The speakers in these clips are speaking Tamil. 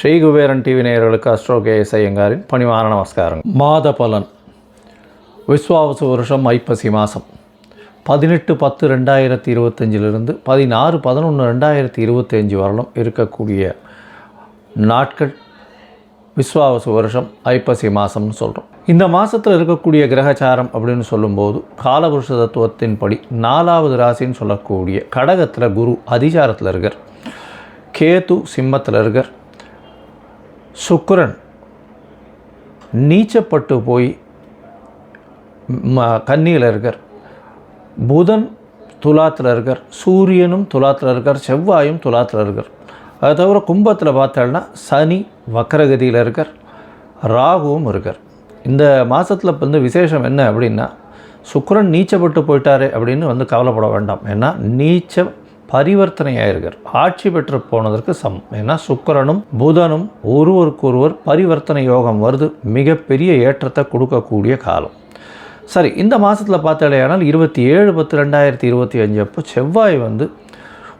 ஸ்ரீ குபேரன் டிவி நேயர்களுக்கு அஸ்ட்ரோ கேஎஸ் ஐயங்காரின் பணிவான நமஸ்காரம் மாத பலன் விஸ்வாவசு வருஷம் ஐப்பசி மாதம் பதினெட்டு பத்து ரெண்டாயிரத்தி இருபத்தஞ்சிலிருந்து பதினாறு பதினொன்று ரெண்டாயிரத்தி இருபத்தஞ்சி வரலும் இருக்கக்கூடிய நாட்கள் விஸ்வாவசு வருஷம் ஐப்பசி மாதம்னு சொல்கிறோம் இந்த மாதத்தில் இருக்கக்கூடிய கிரகச்சாரம் அப்படின்னு சொல்லும்போது காலபுருஷ தத்துவத்தின்படி நாலாவது ராசின்னு சொல்லக்கூடிய கடகத்தில் குரு அதிசாரத்தில் இருக்கார். கேது சிம்மத்தில் இருக்கார். சுக்கரன் நீச்சப்பட்டு போய் ம- கன்னியில் இருக்கார். புதன் துலாத்தில் இருக்கார். சூரியனும் துலாத்தில் இருக்கார். செவ்வாயும் துலாத்தில் இருக்கார். அது தவிர கும்பத்தில் பார்த்தோன்னா சனி வக்கரகதியில் இருக்கார். ராகுவும் இருக்கார். இந்த மாதத்தில் வந்து விசேஷம் என்ன அப்படின்னா சுக்கரன் நீச்சப்பட்டு போயிட்டாரு அப்படின்னு வந்து கவலைப்பட வேண்டாம். ஏன்னா நீச்ச பரிவர்த்தனையாயிருக்கார் ஆட்சி பெற்று போனதற்கு சமம். ஏன்னா சுக்கரனும் புதனும் ஒருவருக்கொருவர் பரிவர்த்தனை யோகம் வருது. மிகப்பெரிய ஏற்றத்தை கொடுக்கக்கூடிய காலம். சரி இந்த மாதத்தில் பார்த்தாலேயானால் இருபத்தி ஏழு பத்து ரெண்டாயிரத்தி இருபத்தி அஞ்சு அப்போ செவ்வாய் வந்து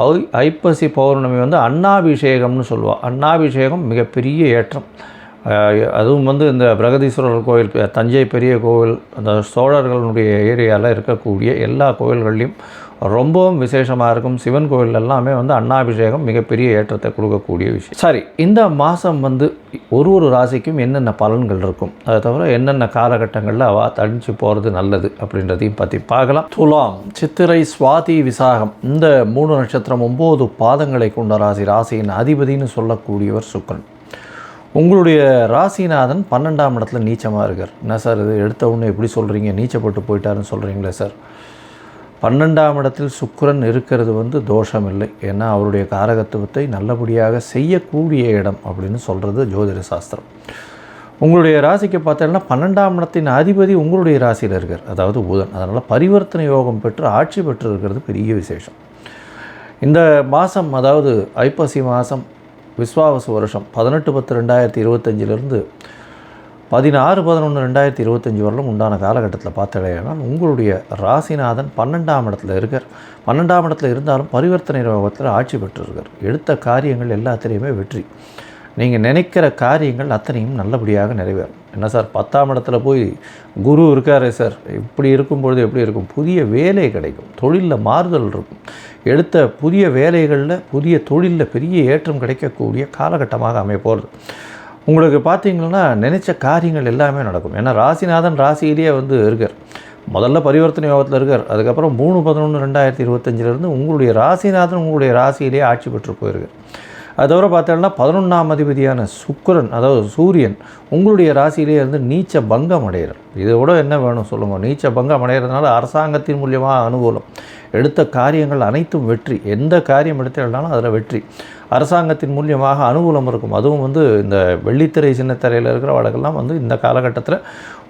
ஐ ஐப்பசி பௌர்ணமி வந்து அண்ணாபிஷேகம்னு சொல்லுவாள் அண்ணாபிஷேகம் மிகப்பெரிய ஏற்றம். அதுவும் வந்து இந்த பிரகதீஸ்வரர் கோயில் தஞ்சை பெரிய கோவில் அந்த சோழர்களுடைய ஏரியாவில் இருக்கக்கூடிய எல்லா கோயில்கள்லேயும் ரொம்பவும் விசேஷமாக இருக்கும். சிவன் கோயில் எல்லாமே வந்து அன்னாபிஷேகம் மிகப்பெரிய ஏற்றத்தை கொடுக்கக்கூடிய விஷயம். சரி இந்த மாதம் வந்து ஒரு ஒரு ராசிக்கும் என்னென்ன பலன்கள் இருக்கும்? அதை தவிர என்னென்ன காலகட்டங்களில் அவ தடிச்சு போகிறது நல்லது அப்படின்றதையும் பற்றி பார்க்கலாம். துலாம் சித்திரை சுவாதி விசாகம். இந்த மூணு நட்சத்திரம் ஒம்பது பாதங்களை கொண்ட ராசி ராசியின் அதிபதின்னு சொல்லக்கூடியவர் சுக்கரன். உங்களுடைய ராசிநாதன் பன்னெண்டாம் இடத்துல நீச்சமாக இருக்கார். என்ன சார் இது? எடுத்த உடனே எப்படி சொல்கிறீங்க நீச்சப்பட்டு போயிட்டாருன்னு சொல்கிறீங்களே சார். பன்னெண்டாம் இடத்தில் சுக்கரன் இருக்கிறது வந்து தோஷம் இல்லை ஏன்னா அவருடைய காரகத்துவத்தை நல்லபடியாக செய்யக்கூடிய இடம் அப்படின்னு சொல்கிறது ஜோதிட சாஸ்திரம். உங்களுடைய ராசிக்கு பார்த்தீங்கன்னா பன்னெண்டாம் இடத்தின் அதிபதி உங்களுடைய ராசியில் இருக்கார். அதாவது புதன். அதனால் பரிவர்த்தனை யோகம் பெற்று ஆட்சி பெற்று இருக்கிறது பெரிய விசேஷம். இந்த மாதம் அதாவது ஐப்பசி மாதம் விஸ்வாவசு வருஷம் பதினெட்டு பத்து ரெண்டாயிரத்தி இருபத்தஞ்சிலிருந்து பதினாறு பதினொன்று ரெண்டாயிரத்தி இருபத்தஞ்சி வரலும் உண்டான காலகட்டத்தில் பார்த்தடையானால் உங்களுடைய ராசிநாதன் பன்னெண்டாம் இடத்துல இருக்கார். பன்னெண்டாம் இடத்துல இருந்தாலும் பரிவர்த்தனை ரோகத்தில் ஆட்சி பெற்றிருக்கார். எடுத்த காரியங்கள் எல்லாத்திலையுமே வெற்றி. நீங்கள் நினைக்கிற காரியங்கள் அத்தனையும் நல்லபடியாக நிறைவேறும். என்ன சார் பத்தாம் இடத்துல போய் குரு இருக்காரே சார். இப்படி இருக்கும்பொழுது எப்படி இருக்கும்? புதிய வேலை கிடைக்கும். தொழிலில் மாறுதல் இருக்கும். எடுத்த புதிய வேலைகளில் புதிய தொழிலில் பெரிய ஏற்றம் கிடைக்கக்கூடிய காலகட்டமாக அமைய போகிறது உங்களுக்கு பார்த்தீங்கன்னா நினச்ச காரியங்கள் எல்லாமே நடக்கும். ஏன்னா ராசிநாதன் ராசியிலேயே வந்து இருக்கார். முதல்ல பரிவர்த்தனை யோகத்தில் இருக்கார். அதுக்கப்புறம் மூணு பதினொன்று ரெண்டாயிரத்தி இருபத்தஞ்சிலிருந்து உங்களுடைய ராசிநாதன் உங்களுடைய ராசியிலேயே ஆட்சி பெற்று போயிருக்கார். அது தவிர பார்த்தோம்னா பதினொன்றாம் அதிபதியான சுக்கிரன் அதாவது சூரியன் உங்களுடைய ராசியிலே இருந்து நீச்ச பங்கம் அடைகிறார். இதை விட என்ன வேணும் சொல்லுங்கள் நீச்ச பங்கம் அடைகிறதுனால அரசாங்கத்தின் மூலியமாக அனுகூலம். எடுத்த காரியங்கள் அனைத்தும் வெற்றி. எந்த காரியம் எடுத்தாலும் அதில் வெற்றி. அரசாங்கத்தின் மூலியமாக அனுகூலம் இருக்கும். அதுவும் வந்து இந்த வெள்ளித்திரை சின்னத்திரையில் இருக்கிற வழக்கெல்லாம் வந்து இந்த காலகட்டத்தில்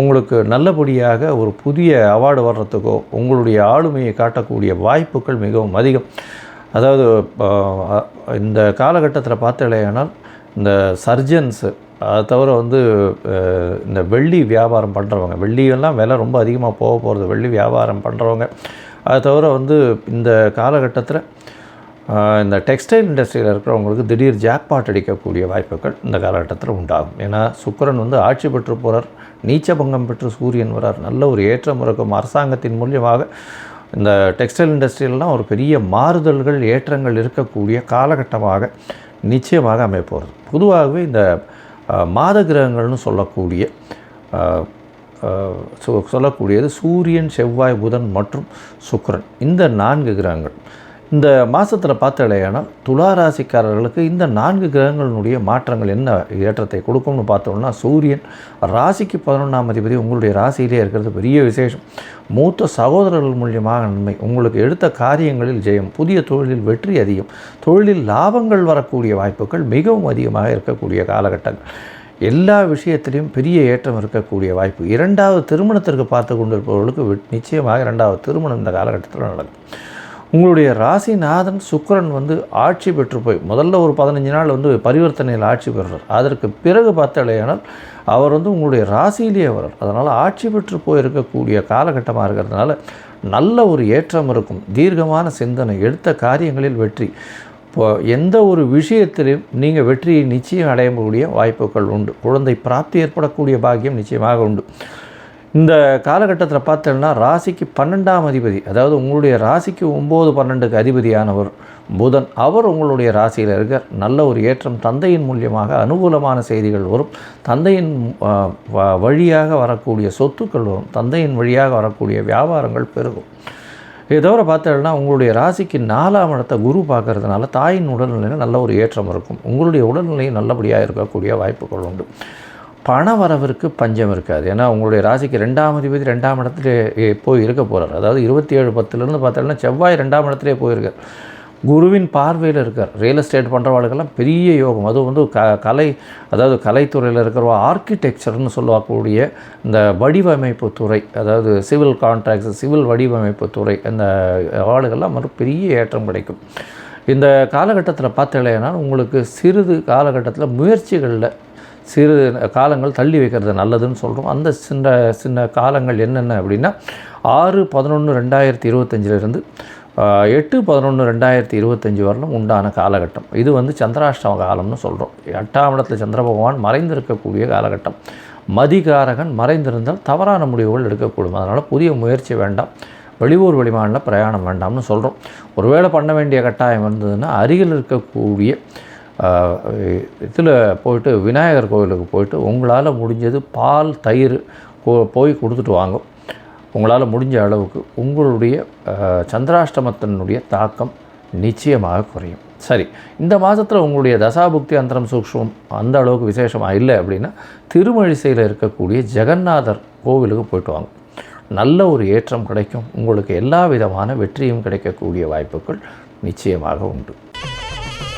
உங்களுக்கு நல்லபடியாக ஒரு புதிய அவார்டு வர்றதுக்கோ உங்களுடைய ஆளுமையை காட்டக்கூடிய வாய்ப்புகள் மிகவும் அதிகம். அதாவது இந்த காலகட்டத்தில் பார்த்தலையானால் இந்த சர்ஜன்ஸு அதை தவிர வந்து இந்த வெள்ளி வியாபாரம் பண்ணுறவங்க வெள்ளியெல்லாம் விலை ரொம்ப அதிகமாக போக போகிறது வெள்ளி வியாபாரம் பண்ணுறவங்க அதை தவிர வந்து இந்த காலகட்டத்தில் இந்த டெக்ஸ்டைல் இண்டஸ்ட்ரியில் இருக்கிறவங்களுக்கு திடீர் ஜாக்பாட் அடிக்கக்கூடிய வாய்ப்புகள் இந்த காலகட்டத்தில் உண்டாகும். ஏன்னா சுக்கிரன் வந்து ஆட்சி பெற்று போகிறார் நீச்ச பங்கம் பெற்று சூரியன் வரார். நல்ல ஒரு ஏற்றம் இருக்கும். அரசாங்கத்தின் மூலியமாக இந்த டெக்ஸ்டைல் இண்டஸ்ட்ரியிலலாம் ஒரு பெரிய மாறுதல்கள் ஏற்றங்கள் இருக்கக்கூடிய காலகட்டமாக நிச்சயமாக அமைப்போகிறது பொதுவாகவே இந்த மாத கிரகங்கள்னு சொல்லக்கூடிய சொல்லக்கூடியது சூரியன் செவ்வாய் புதன் மற்றும் சுக்கரன். இந்த நான்கு கிரகங்கள். இந்த மாதத்தில் பார்த்தாலேயானால் துலா ராசிக்காரர்களுக்கு இந்த நான்கு கிரகங்களினுடைய மாற்றங்கள் என்ன ஏற்றத்தை கொடுக்கும்னு பார்த்தோம்னா சூரியன் ராசிக்கு பதினொன்றாம் அதிபதி உங்களுடைய ராசியிலே இருக்கிறது பெரிய விசேஷம். மூத்த சகோதரர்கள் மூலியமாக நன்மை. உங்களுக்கு எடுத்த காரியங்களில் ஜெயம். புதிய தொழிலில் வெற்றி அதிகம். தொழிலில் லாபங்கள் வரக்கூடிய வாய்ப்புகள் மிகவும் அதிகமாக இருக்கக்கூடிய காலகட்டங்கள். எல்லா விஷயத்திலையும் பெரிய ஏற்றம் இருக்கக்கூடிய வாய்ப்பு. இரண்டாவது திருமணத்திற்கு பார்த்து கொண்டிருப்பவர்களுக்கு நிச்சயமாக இரண்டாவது திருமணம் இந்த காலகட்டத்தில் நடக்கும். உங்களுடைய ராசிநாதன் சுக்கரன் வந்து ஆட்சி பெற்று போய் முதல்ல ஒரு பதினஞ்சு நாள் வந்து பரிவர்த்தனையில் ஆட்சி பெறுறார். அதற்கு பிறகு பார்த்தாலேயானால் அவர் வந்து உங்களுடைய ராசியிலேயே வரார் அதனால் ஆட்சி பெற்று போயிருக்கக்கூடிய காலகட்டமாக இருக்கிறதுனால நல்ல ஒரு ஏற்றம் இருக்கும். தீர்க்கமான சிந்தனை எடுத்த காரியங்களில் வெற்றி. இப்போ எந்த ஒரு விஷயத்திலும் நீங்கள் வெற்றியை நிச்சயம் அடையக்கூடிய வாய்ப்புகள் உண்டு. குழந்தை பிராப்தி ஏற்படக்கூடிய பாக்கியம் நிச்சயமாக உண்டு. இந்த காலகட்டத்தில் பார்த்தோம்னா ராசிக்கு பன்னெண்டாம் அதிபதி அதாவது உங்களுடைய ராசிக்கு ஒம்பது பன்னெண்டுக்கு அதிபதியானவர் புதன் அவர் உங்களுடைய ராசியில் இருக்க நல்ல ஒரு ஏற்றம் தந்தையின் மூலியமாக அனுகூலமான செய்திகள் வரும். தந்தையின் வ- வழியாக வரக்கூடிய சொத்துக்கள் வரும். தந்தையின் வழியாக வரக்கூடிய வியாபாரங்கள் பெருகும். இதை தவிர பார்த்தோம்னா உங்களுடைய ராசிக்கு நாலாம் இடத்தை குரு பார்க்கறதுனால தாயின் உடல்நிலையில் நல்ல ஒரு ஏற்றம் இருக்கும். உங்களுடைய உடல்நிலையும் நல்லபடியாக இருக்கக்கூடிய வாய்ப்புகள் உண்டு. பண வரவிற்கு பஞ்சம் இருக்காது. ஏன்னா உங்களுடைய ராசிக்கு ரெண்டாம் அதிபதி ரெண்டாம் இடத்துல போய் இருக்க போகிறார் அதாவது இருபத்தி ஏழு பத்துலேருந்து பார்த்தோம்னா செவ்வாய் ரெண்டாம் இடத்துலேயே போயிருக்கார். குருவின் பார்வையில் இருக்கார். ரியல் எஸ்டேட் பண்ணுறவாளுக்கெல்லாம் பெரிய யோகம். அதுவும் வந்து க கலை அதாவது கலைத்துறையில் இருக்கிறவா ஆர்கிடெக்சர்னு சொல்லக்கூடிய இந்த வடிவமைப்பு துறை அதாவது சிவில் கான்ட்ராக்ட்ஸ் சிவில் வடிவமைப்பு துறை அந்த ஆளுகள்லாம் ஒரு பெரிய ஏற்றம் கிடைக்கும். இந்த காலகட்டத்தில் பார்த்தீங்கன்னா உங்களுக்கு சிறிது காலகட்டத்தில் முயற்சிகளில் சிறு காலங்கள் தள்ளி வைக்கிறது நல்லதுன்னு சொல்கிறோம் அந்த சின்ன சின்ன காலங்கள் என்னென்ன அப்படின்னா ஆறு பதினொன்று ரெண்டாயிரத்தி இருபத்தஞ்சிலிருந்து எட்டு பதினொன்று ரெண்டாயிரத்தி இருபத்தஞ்சி வரலும் உண்டான காலகட்டம். இது வந்து சந்திராஷ்டம காலம்னு சொல்கிறோம் எட்டாம் இடத்துல சந்திர பகவான் மறைந்திருக்கக்கூடிய காலகட்டம். மதிகாரகன் மறைந்திருந்தால் தவறான முடிவுகள் எடுக்கக்கூடும். அதனால் புதிய முயற்சி வேண்டாம். வெளியூர் வெளிமாநில பிரயாணம் வேண்டாம்னு சொல்கிறோம் ஒருவேளை பண்ண வேண்டிய கட்டாயம் இருந்ததுன்னா அருகில் இருக்கக்கூடிய இதில் போயிட்டு விநாயகர் கோவிலுக்கு போயிட்டு உங்களால் முடிஞ்சது பால் தயிர் போய் கொடுத்துட்டு வாங்க. உங்களால் முடிஞ்ச அளவுக்கு உங்களுடைய சந்திராஷ்டமத்தினுடைய தாக்கம் நிச்சயமாக குறையும். சரி இந்த மாதத்தில் உங்களுடைய தசாபுக்தி அந்தரம் சூக்ஷ்மம் அந்த அளவுக்கு விசேஷமாக இல்லை அப்படின்னா திருமழிசையில் இருக்கக்கூடிய ஜெகநாதர் கோவிலுக்கு போயிட்டு வாங்க. நல்ல ஒரு ஏற்றம் கிடைக்கும். உங்களுக்கு எல்லா விதமான வெற்றியும் கிடைக்கக்கூடிய வாய்ப்புகள் நிச்சயமாக உண்டு.